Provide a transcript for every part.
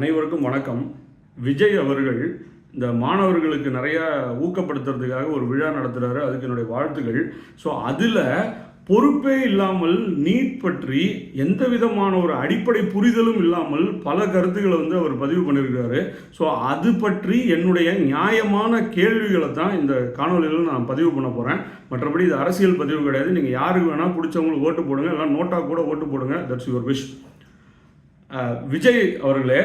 அனைவருக்கும் வணக்கம். விஜய் அவர்கள் இந்த மாணவர்களுக்கு நிறையா ஊக்கப்படுத்துறதுக்காக ஒரு விழா நடத்துகிறாரு அதுக்கு என்னுடைய வாழ்த்துக்கள். ஸோ அதில் பொறுப்பே இல்லாமல் நீட் பற்றி எந்த விதமான ஒரு அடிப்படை புரிதலும் இல்லாமல் பல கருத்துக்களை வந்து அவர் பதிவு பண்ணியிருக்கிறாரு. ஸோ அது பற்றி என்னுடைய நியாயமான கேள்விகளை தான் இந்த காணொலியில் நான் பதிவு பண்ண போகிறேன் மற்றபடி இது அரசியல் பதிவு கிடையாது. நீங்கள் யாருக்கு வேணால் பிடிச்சவங்களுக்கு ஓட்டு போடுங்க. இல்லை நோட்டாக கூட ஓட்டு போடுங்க. தட்ஸ் யுவர் விஷ் விஜய் அவர்களே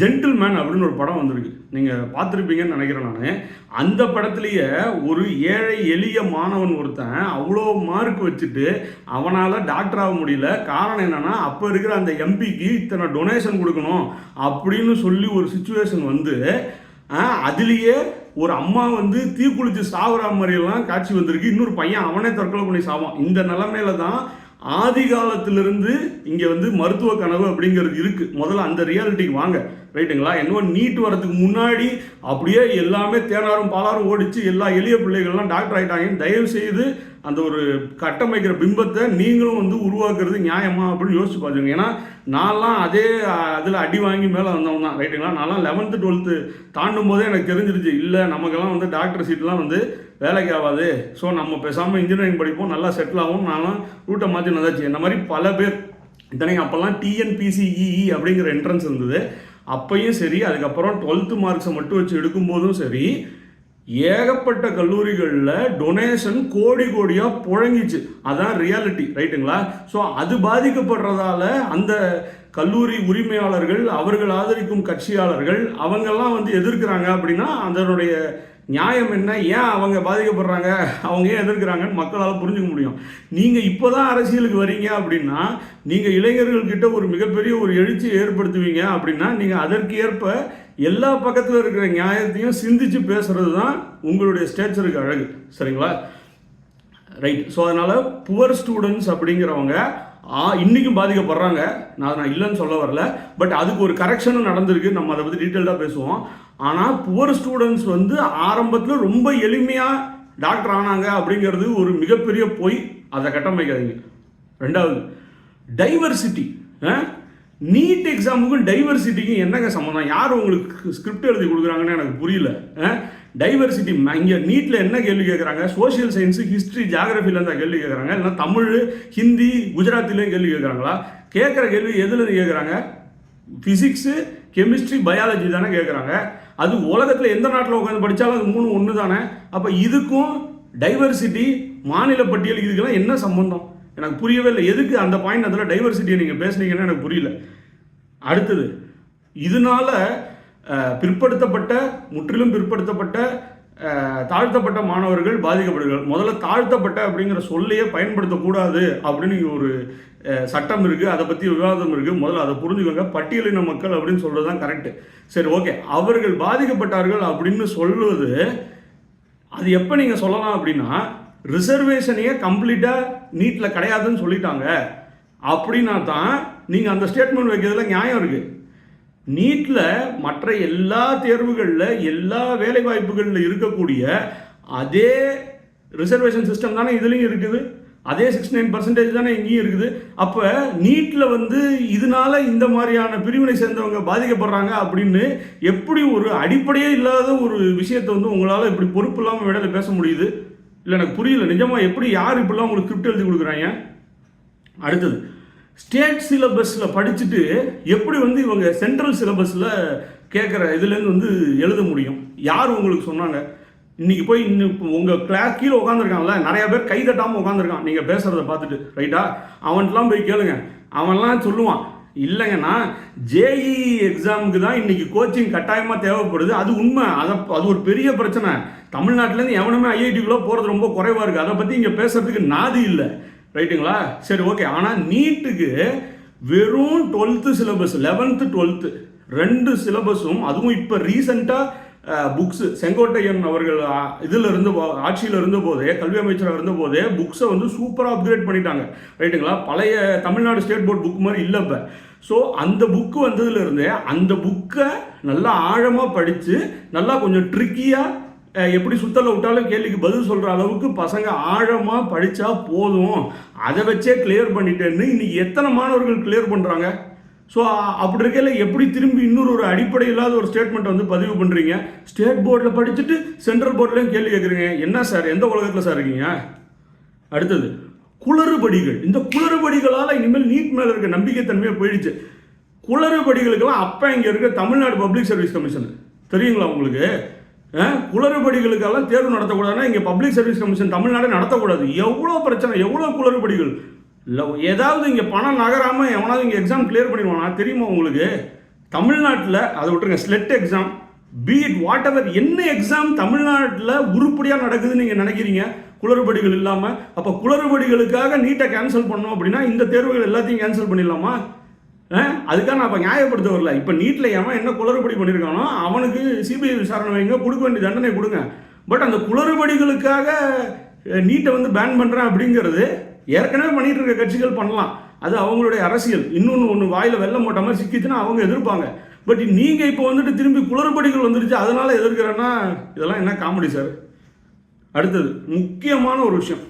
ஜென்டில்மேன் அப்படின்னு ஒரு படம் வந்திருக்கு. நீங்கள் பார்த்துருப்பீங்கன்னு நினைக்கிறேன் நான். அந்த படத்துலேயே ஒரு ஏழை எளிய மாணவன் ஒருத்தன் அவ்வளோ மார்க் வச்சுட்டு அவனால் டாக்டர் ஆக முடியல. காரணம் என்னென்னா அப்போ இருக்கிற அந்த எம்பிக்கு இத்தனை டொனேஷன் கொடுக்கணும் அப்படின்னு சொல்லி ஒரு சுச்சுவேஷன் வந்து அதுலேயே ஒரு அம்மா வந்து தீக்குளிச்சு சாகுற மாதிரியெல்லாம் காட்சி வந்திருக்கு. இன்னொரு பையன் அவனே தற்கொலை பண்ணி சாவான். இந்த நிலமையில தான் ஆதி காலத்திலிருந்து இங்கே வந்து மருத்துவ கனவு அப்படிங்கிறது இருக்குது முதல்ல அந்த ரியாலிட்டிக்கு வாங்க. ரைட்டுங்களா இன்னும் நீட் வரதுக்கு முன்னாடி அப்படியே எல்லாமே தேனாரும் பாலாரும் ஓடிச்சு எல்லா எளிய பிள்ளைகள்லாம் டாக்டர் ஆகிட்டாங்க தயவு செய்து அந்த ஒரு கட்டமைக்கிற பிம்பத்தை நீங்களும் வந்து உருவாக்குறது நியாயமா அப்படின்னு யோசிச்சு பார்த்துங்க ஏன்னா நான்லாம் அதே அதில் அடி வாங்கி மேலே வந்தவன் தான் ரைட்டுங்களா நான்லாம் லெவன்த்து டுவெல்த்து தாண்டும் போதே எனக்கு தெரிஞ்சிருச்சு இல்லை நமக்கெல்லாம் வந்து டாக்டர் சீட்லாம் வந்து வேலைக்கு ஆகாது. ஸோ நம்ம பேசாமல் இன்ஜினியரிங் படிப்போம் நல்லா செட்டில் ஆகும் நானும் ரூட்டை மாற்றி நதாச்சு இந்த மாதிரி பல பேர் இத்தனைக்கு அப்போல்லாம் டிஎன்பிசிஇஇ அப்படிங்கிற என்ட்ரன்ஸ் இருந்தது. அப்பையும் சரி அதுக்கப்புறம் டுவெல்த்து மார்க்ஸை மட்டும் வச்சு எடுக்கும்போதும் சரி ஏகப்பட்ட கல்லூரிகளில் டொனேஷன் கோடி கோடியாக புழங்கிச்சு. அதான் ரியாலிட்டி ரைட்டுங்களா ஸோ அது பாதிக்கப்படுறதால அந்த கல்லூரி உரிமையாளர்கள் அவர்கள் ஆதரிக்கும் கட்சியாளர்கள் அவங்கெல்லாம் வந்து எதிர்க்கிறாங்க அப்படின்னா அதனுடைய நியாயம் என்ன? ஏன் அவங்க பாதிக்கப்படுறாங்க? அவங்க ஏன் எதிர்க்கிறாங்கன்னு மக்களால் புரிஞ்சுக்க முடியும். நீங்கள் இப்போ தான் அரசியலுக்கு வரீங்க அப்படின்னா நீங்கள் இளைஞர்கள்கிட்ட ஒரு மிகப்பெரிய ஒரு எழுச்சியை ஏற்படுத்துவீங்க அப்படின்னா நீங்கள் அதற்கு ஏற்ப எல்லா பக்கத்தில் இருக்கிற நியாயத்தையும் சிந்திச்சு பேசுறது தான் உங்களுடைய ஸ்டேச்சருக்கு அழகு. சரிங்களா? ரைட் ஸோ அதனால் புவர் ஸ்டூடெண்ட்ஸ் அப்படிங்கிறவங்க இன்றைக்கும் பாதிக்கப்படுறாங்க. நான் நான் இல்லைன்னு சொல்ல வரல. பட் அதுக்கு ஒரு கரெக்ஷனும் நடந்திருக்கு. நம்ம அதை பற்றி டீட்டெயில்டாக பேசுவோம். ஆனால் புவர் ஸ்டூடெண்ட்ஸ் வந்து ஆரம்பத்தில் ரொம்ப எளிமையாக டாக்டர் ஆனாங்க அப்படிங்கிறது ஒரு மிகப்பெரிய பொய். அதை கட்டமைக்காதீங்க ரெண்டாவது டைவர்சிட்டி நீட் எக்ஸாமுக்கும் டைவர்சிட்டிக்கும் என்னங்க சம்மந்தம் யார் உங்களுக்கு ஸ்கிரிப்ட் எழுதி கொடுக்குறாங்கன்னு எனக்கு புரியல. டைவர்சிட்டி இங்கே நீட்டில் என்ன கேள்வி கேட்குறாங்க சோஷியல் சயின்ஸு ஹிஸ்ட்ரி ஜாகிரஃபிலேருந்து கேள்வி கேட்குறாங்க இல்லைனா தமிழ் ஹிந்தி குஜராத்திலையும் கேள்வி கேட்குறாங்களா கேட்குற கேள்வி எதுலேருந்து கேட்குறாங்க ஃபிசிக்ஸு கெமிஸ்ட்ரி பயாலஜி தானே கேட்குறாங்க அது உலகத்தில் எந்த நாட்டில் உட்காந்து படித்தாலும் அது மூணு ஒன்று தானே அப்போ இதுக்கும் டைவர்சிட்டி மாநில பட்டியல் இதுக்கெல்லாம் என்ன சம்பந்தம்? எனக்கு புரியவே இல்லை. எதுக்கு அந்த பாயிண்ட் அதில் டைவர்சிட்டியை நீங்கள் பேசுனீங்கன்னு எனக்கு புரியல. அடுத்தது இதனால பிற்படுத்தப்பட்ட முற்றிலும் பிற்படுத்தப்பட்ட தாழ்த்தப்பட்ட மாணவர்கள் பாதிக்கப்படுகிறார்கள். முதல்ல தாழ்த்தப்பட்ட அப்படிங்கிற சொல்லையே பயன்படுத்தக்கூடாது அப்படின்னு ஒரு சட்டம் இருக்குது அதை பற்றி விவாதம் இருக்குது முதல்ல அதை புரிஞ்சுக்கோங்க. பட்டியலின மக்கள் அப்படின்னு சொல்கிறது தான் கரெக்டு சரி ஓகே அவர்கள் பாதிக்கப்பட்டார்கள் அப்படின்னு சொல்வது அது எப்போ நீங்கள் சொல்லலாம் அப்படின்னா ரிசர்வேஷனையே கம்ப்ளீட்டாக நீட்டில் கிடையாதுன்னு சொல்லிட்டாங்க. அப்படின்னா தான் நீங்கள் அந்த ஸ்டேட்மெண்ட் வைக்கிறதுல நியாயம் இருக்குது நீட்டில் மற்ற எல்லா தேர்வுகளில் எல்லா வேலை வாய்ப்புகளில் இருக்கக்கூடிய அதே ரிசர்வேஷன் சிஸ்டம் தானே இதுலேயும் இருக்குது. அதே சிக்ஸ்டி நைன் பர்சன்டேஜ் தானே இங்கேயும் இருக்குது. அப்போ நீட்டில் வந்து இதனால இந்த மாதிரியான பிரிவினை சேர்ந்தவங்க பாதிக்கப்படுறாங்க அப்படின்னு எப்படி ஒரு அடிப்படையே இல்லாத ஒரு விஷயத்தை வந்து உங்களால் இப்படி பொறுப்பு இல்லாமல் விடல பேச முடியுது? இல்லை எனக்கு புரியல. நிஜமாக எப்படி யார் இப்படிலாம் உங்களுக்கு ஸ்கிரிப்ட் எழுதி கொடுக்குறாங்க? அடுத்தது ஸ்டேட் சிலபஸில் படிச்சுட்டு எப்படி வந்து இவங்க சென்ட்ரல் சிலபஸில் கேட்குற இதுலேருந்து வந்து எழுத முடியும்? யார் உங்களுக்கு சொன்னாங்க? இன்னைக்கு போய் இன்னும் உங்கள் கிளாஸ் கீழே உட்காந்துருக்கான்ல நிறையா பேர் கை தட்டாமல் உட்காந்துருக்கான் நீங்கள் பேசுகிறத பார்த்துட்டு ரைட்டா அவன்கிட்டலாம் போய் கேளுங்க. அவன்லாம் சொல்லுவான் இல்லைங்கன்னா ஜேஇ எக்ஸாமுக்கு தான் இன்றைக்கி கோச்சிங் கட்டாயமாக தேவைப்படுது. அது உண்மை. அதை அது ஒரு பெரிய பிரச்சனை. தமிழ்நாட்டிலேருந்து எவனுமே ஐஐடிக்குள்ளே போகிறது ரொம்ப குறைவாக இருக்குது அதை பற்றி இங்கே பேசுறதுக்கு நாதி இல்லை. ரைட்டுங்களா? சரி ஓகே. ஆனால் நீட்டுக்கு வெறும் டுவெல்த்து சிலபஸ் லெவன்த்து டுவெல்த்து ரெண்டு சிலபஸும் அதுவும் இப்போ ரீசண்டாக புக்ஸு செங்கோட்டையன் அவர்கள் இதில் இருந்த போ- ஆட்சியில் இருந்த போதே கல்வி அமைச்சராக இருந்த போதே புக்ஸை வந்து சூப்பராக அப்கிரேட் பண்ணிட்டாங்க. ரைட்டுங்களா? பழைய தமிழ்நாடு ஸ்டேட் போர்ட் புக் மாதிரி இல்லை இப்போ. ஸோ அந்த புக்கு வந்ததுலேருந்தே அந்த புக்கை நல்லா ஆழமாக படித்து நல்லா கொஞ்சம் ட்ரிக்கியாக எப்படி சுத்தல விட்டாலும் கேள்விக்கு பதில் சொல்கிற அளவுக்கு பசங்க ஆழமாக படித்தா போதும். அதை வச்சே கிளியர் பண்ணிட்டேன்னு இன்னைக்கு எத்தனை மாணவர்கள் கிளியர் பண்ணுறாங்க ஸோ அப்படி இருக்கையில் எப்படி திரும்பி இன்னொரு ஒரு அடிப்படை இல்லாத ஒரு ஸ்டேட்மெண்ட் வந்து பதிவு பண்ணுறீங்க ஸ்டேட் போர்டில் படிச்சுட்டு சென்ட்ரல் போர்ட்லேயும் கேள்வி கேட்குறீங்க என்ன சார் எந்த உலகத்தில் சார் இருக்கீங்க? அடுத்தது குளறுபடிகள். இந்த குளறுபடிகளால் இனிமேல் நீட் மேலே இருக்க நம்பிக்கைத்தன்மையாக போயிடுச்சு. குளறுபடிகளுக்கெல்லாம் அப்போ இங்கே இருக்க தமிழ்நாடு பப்ளிக் சர்வீஸ் கமிஷன் தெரியுங்களா உங்களுக்கு? குளறுபடிகளுக்கெல்லாம் தேர்வு நடத்தக்கூடாதுன்னா இங்கே பப்ளிக் சர்வீஸ் கமிஷன் தமிழ்நாடு நடத்தக்கூடாது. எவ்வளோ பிரச்சனை எவ்வளோ குளறுபடிகள்? இல்லை ஏதாவது இங்கே பணம் நகராமல் எவனாவது இங்கே எக்ஸாம் கிளியர் பண்ணிடுவானா? தெரியுமா உங்களுக்கு? தமிழ்நாட்டில் அதை விட்டுருங்க SLET exam BEd whatever என்ன எக்ஸாம் தமிழ்நாட்டில் உருப்படியாக நடக்குதுன்னு நீங்கள் நினைக்கிறீங்க? குளறுபடிகள் இல்லாமல் அப்போ குளறுபடிகளுக்காக நீட்டை கேன்சல் பண்ணோம் அப்படின்னா இந்த தேர்வுகள் எல்லாத்தையும் கேன்சல் பண்ணிடலாமா? அதுக்காக நான் இப்போ நியாயப்படுத்த வரல. இப்போ நீட்டில் எவன் என்ன குளறுபடி பண்ணியிருக்கானோ அவனுக்கு சிபிஐ விசாரணை வைங்க கொடுக்க வேண்டிய தண்டனை கொடுங்க. பட் அந்த குளறுபடிகளுக்காக நீட்டை வந்து பேன் பண்ணுறேன் அப்படிங்கிறது ஏற்கனவே பண்ணிட்டு இருக்க கட்சிகள் பண்ணலாம். அது அவங்களுடைய அரசியல். இன்னொன்று ஒன்று வாயில் வெள்ளம் போட்ட மாதிரி சிக்கிச்சுன்னா அவங்க எதிர்ப்பாங்க. பட் நீங்கள் இப்போ வந்துட்டு திரும்பி குளறுபடிகள் வந்துருச்சு அதனால் எதிர்க்கிறேன்னா இதெல்லாம் என்ன காமெடி சார் அடுத்தது முக்கியமான ஒரு விஷயம்.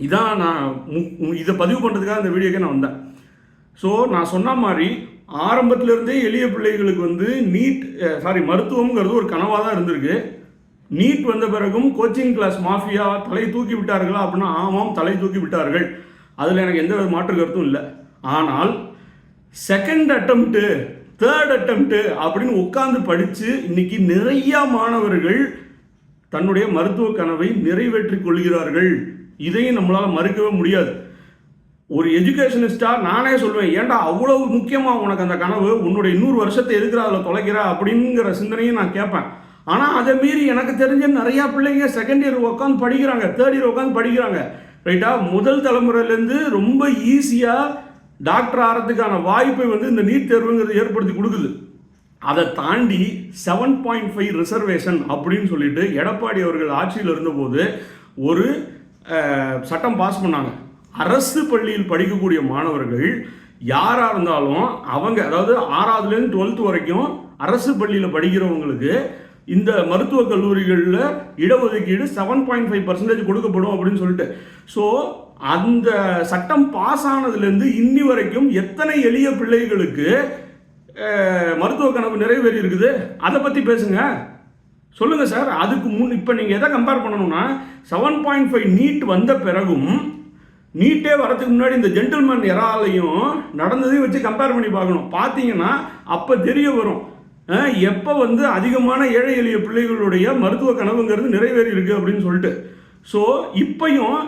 இதான் நான் மு- இதை பதிவு பண்ணுறதுக்காக இந்த வீடியோக்கே நான் வந்தேன். ஸோ நான் சொன்ன மாதிரி ஆரம்பத்திலேருந்தே எளிய பிள்ளைகளுக்கு வந்து நீட் சாரி மருத்துவம்ங்கிறது ஒரு கனவாக தான் இருந்திருக்கு. நீட் வந்த பிறகும் கோச்சிங் கிளாஸ் மாஃபியா தலை தூக்கி விட்டார்களா அப்படின்னா ஆமாம் தலை தூக்கி விட்டார்கள். அதில் எனக்கு எந்த வித மாற்று கருத்தும் இல்லை. ஆனால் செகண்ட் அட்டம்ப்ட்டு தேர்ட் அட்டம்ப்ட்டு அப்படின்னு உட்காந்து படித்து இன்னைக்கு நிறையா மாணவர்கள் தன்னுடைய மருத்துவ கனவை நிறைவேற்றிக் கொள்கிறார்கள். இதையும் நம்மளால் மறுக்கவே முடியாது. ஒரு எஜுகேஷனிஸ்டா நானே சொல்வேன் ஏன்டா அவ்வளவு முக்கியமாக உனக்கு அந்த கனவு? உன்னுடைய இன்னொரு வருஷத்தை எதுக்குற அதில் தொலைக்கிற? அப்படிங்கிற சிந்தனையும் நான் கேட்பேன். ஆனால் அதை மீறி எனக்கு தெரிஞ்ச நிறையா பிள்ளைங்க செகண்ட் இயர் உட்காந்து படிக்கிறாங்க தேர்ட் இயர் உட்காந்து படிக்கிறாங்க. ரைட்டா முதல் தலைமுறையிலேருந்து ரொம்ப ஈஸியாக டாக்டர் ஆகிறதுக்கான வாய்ப்பை வந்து இந்த நீட் தேர்வுங்கிறது ஏற்படுத்தி கொடுக்குது. அதை தாண்டி செவன் பாயிண்ட் ஃபைவ் ரிசர்வேஷன் அப்படின்னு சொல்லிட்டு எடப்பாடி அவர்கள் ஆட்சியில் இருந்தபோது ஒரு சட்டம் பாஸ் பண்ணாங்க. அரசு பள்ளியில் படிக்கக்கூடிய மாணவர்கள் யாராக இருந்தாலும் அவங்க அதாவது ஆறாவதுலேருந்து டுவெல்த் வரைக்கும் அரசு பள்ளியில் படிக்கிறவங்களுக்கு இந்த மருத்துவக் கல்லூரிகளில் இடஒதுக்கீடு செவன் பாயிண்ட் ஃபைவ் பர்சன்டேஜ் கொடுக்கப்படும் அப்படின்னு சொல்லிட்டு. ஸோ அந்த சட்டம் பாஸ் ஆனதுலேருந்து இன்னி வரைக்கும் எத்தனை எளிய பிள்ளைகளுக்கு மருத்துவ கனவு நிறைவேறி இருக்குது? அதை பற்றி பேசுங்க. சொல்லுங்கள் சார். அதுக்கு முன் இப்போ நீங்கள் எதை கம்பேர் பண்ணணும்னா செவன் பாயிண்ட் ஃபைவ் நீட் வந்த பிறகும் நீட்டே வரதுக்கு முன்னாடி இந்த ஜென்டில்மேன் எறாலையும் நடந்ததையும் வச்சு கம்பேர் பண்ணி பார்க்கணும். பார்த்தீங்கன்னா அப்போ தெரிய வரும். எப்போ வந்து அதிகமான ஏழை எளிய பிள்ளைகளுடைய மருத்துவ கனவுங்கிறது நிறைவேறி இருக்குது அப்படின்னு சொல்லிட்டு. ஸோ இப்பையும்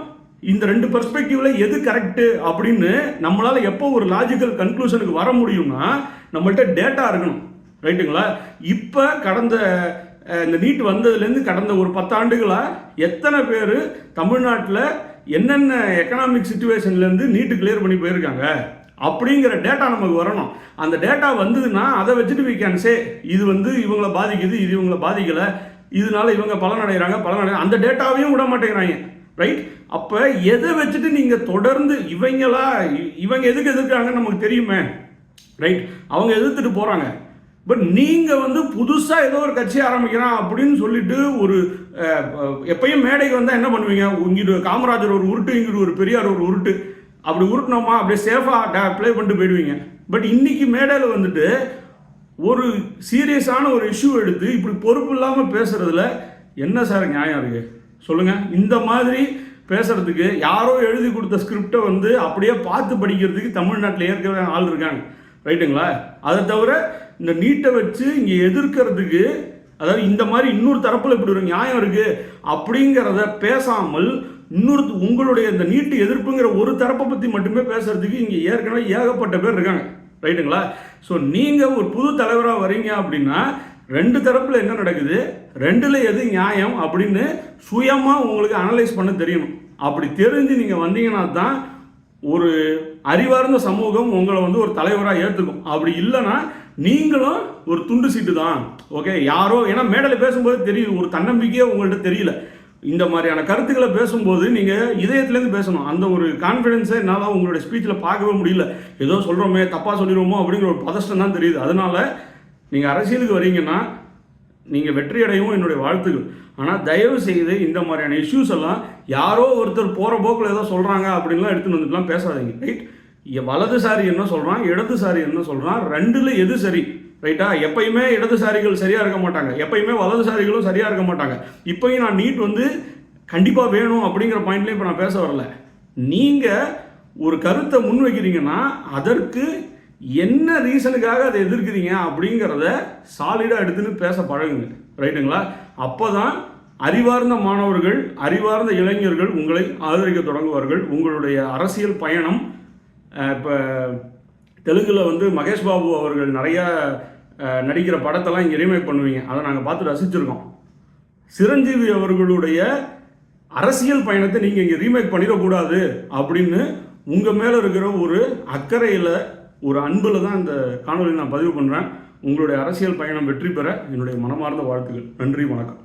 இந்த ரெண்டு பெர்ஸ்பெக்டிவில் எது கரெக்டு அப்படின்னு நம்மளால் எப்போ ஒரு லாஜிக்கல் கன்க்ளூஷனுக்கு வர முடியும்னா நம்மள்ட்ட டேட்டா இருக்கணும். ரைட்டுங்களா? இப்போ கடந்த இந்த நீட் வந்ததுலேருந்து கடந்த ஒரு பத்தாண்டுகளாக எத்தனை பேர் தமிழ்நாட்டில் என்னென்ன எக்கனாமிக் சுச்சுவேஷன்லேருந்து நீட்டு கிளியர் பண்ணி போயிருக்காங்க அப்படிங்கிற டேட்டா நமக்கு வரணும். அந்த டேட்டா வந்ததுன்னா அதை வச்சுட்டு வி கேன் சே இது வந்து இவங்கள பாதிக்குது இது இவங்கள பாதிக்கலை இதனால இவங்க பலன் அடைகிறாங்க பலன் அடைய அந்த டேட்டாவையும் விட மாட்டேங்கிறாங்க ரைட் அப்போ எதை வச்சுட்டு நீங்கள் தொடர்ந்து இவங்களா இ- இவங்க எதுக்கு எதிர்க்கிறாங்கன்னு நமக்கு தெரியுமே ரைட் அவங்க எதிர்த்துட்டு போகிறாங்க பட் நீங்கள் வந்து புதுசாக ஏதோ ஒரு கட்சி ஆரம்பிக்கிறான் அப்படின்னு சொல்லிட்டு ஒரு எப்பயும் மேடைக்கு வந்தால் என்ன பண்ணுவீங்க? இங்கிட்டு காமராஜர் ஒரு உருட்டு இங்கிட்டு ஒரு பெரியார் ஒரு உருட்டு. அப்படி உருட்டினோமா? அப்படியே சேஃபாக ப்ளே பண்ணிட்டு போயிடுவீங்க. பட் இன்னைக்கு மேடையில் வந்துட்டு ஒரு சீரியஸான ஒரு இஷ்யூ எடுத்து இப்படி பொறுப்பு இல்லாமல் பேசுகிறதுல என்ன சார் நியாயம் இருக்குது சொல்லுங்கள் இந்த மாதிரி பேசுகிறதுக்கு யாரோ எழுதி கொடுத்த ஸ்கிரிப்டை வந்து அப்படியே பார்த்து படிக்கிறதுக்கு தமிழ்நாட்டில் ஏற்கனவே ஆள் இருக்காங்க. ரைட்டுங்களா அதை தவிர இந்த நீட்டை வச்சு இங்கே எதிர்க்கிறதுக்கு அதாவது இந்த மாதிரி இன்னொரு தரப்பில் இப்படி ஒரு நியாயம் இருக்குது அப்படிங்கிறத பேசாமல் இன்னொரு உங்களுடைய இந்த நீட்டு எதிர்ப்புங்கிற ஒரு தரப்பை பற்றி மட்டுமே பேசுறதுக்கு இங்கே ஏற்கனவே ஏகப்பட்ட பேர் இருக்காங்க. ரைட்டுங்களா? ஸோ நீங்கள் ஒரு புது தலைவராக வரீங்க அப்படின்னா ரெண்டு தரப்பில் என்ன நடக்குது? ரெண்டில் எது நியாயம் அப்படின்னு சுயமாக உங்களுக்கு அனலைஸ் பண்ண தெரியணும். அப்படி தெரிஞ்சு நீங்கள் வந்தீங்கன்னா தான் ஒரு அறிவார்ந்த சமூகம் உங்களை வந்து ஒரு தலைவராக ஏற்றுக்கும் அப்படி இல்லைன்னா நீங்களும் ஒரு துண்டு சீட்டு தான் ஓகே யாரோ ஏன்னா மேடையில் பேசும்போது தெரியும் ஒரு தன்னம்பிக்கையே உங்கள்கிட்ட தெரியல. இந்த மாதிரியான கருத்துக்களை பேசும்போது நீங்கள் இதயத்துலேருந்து பேசணும். அந்த ஒரு கான்ஃபிடென்ஸை என்னால் உங்களுடைய ஸ்பீச்சில் பார்க்கவே முடியல. ஏதோ சொல்கிறோமே தப்பாக சொல்லிடுவோமோ அப்படிங்கிற ஒரு பதஷ்டம் தான் தெரியுது. அதனால் நீங்கள் அரசியலுக்கு வரீங்கன்னா நீங்கள் வெற்றியடையவும் என்னுடைய வாழ்த்துக்கள். ஆனால் தயவு செய்து இந்த மாதிரியான இஷ்யூஸ் எல்லாம் யாரோ ஒருத்தர் போகிற போக்கில் ஏதோ சொல்கிறாங்க அப்படின்லாம் எடுத்துன்னு வந்துட்டுலாம் பேசாதீங்க ரைட் வலதுசாரி என்ன சொல்கிறான் இடதுசாரி என்ன சொல்கிறான் ரெண்டில் எது சரி? ரைட்டா எப்பயுமே இடதுசாரிகள் சரியாக இருக்க மாட்டாங்க. எப்பயுமே வலதுசாரிகளும் சரியாக இருக்க மாட்டாங்க. இப்போயும் நான் நீட் வந்து கண்டிப்பாக வேணும் அப்படிங்கிற பாயிண்ட்லேயும் இப்போ நான் பேச வரல. நீங்கள் ஒரு கருத்தை முன் வைக்கிறீங்கன்னா அதற்கு என்ன ரீசனுக்காக அதை எதிர்க்கிறீங்க அப்படிங்கிறத சாலிடாக எடுத்துன்னு பேச பழகுங்க. ரைட்டுங்களா அப்போ தான் அறிவார்ந்த மாணவர்கள் அறிவார்ந்த இளைஞர்கள் உங்களை ஆதரிக்க தொடங்குவார்கள். உங்களுடைய அரசியல் பயணம் இப்போ தெலுங்கில் வந்து மகேஷ் பாபு அவர்கள் நிறையா நடிக்கிற படத்தெல்லாம் இங்கே ரீமேக் பண்ணுவீங்க. அதை நாங்கள் பார்த்து ரசிச்சிருக்கோம். சிரஞ்சீவி அவர்களுடைய அரசியல் பயணத்தை நீங்கள் இங்கே ரீமேக் பண்ணிடக்கூடாது அப்படின்னு உங்கள் மேலே இருக்கிற ஒரு அக்கறையில் ஒரு அன்பில் தான் இந்த காணொலி நான் பதிவு பண்ணுறேன் உங்களுடைய அரசியல் பயணம் வெற்றி பெற என்னுடைய மனமார்ந்த வாழ்த்துக்கள். நன்றி வணக்கம்.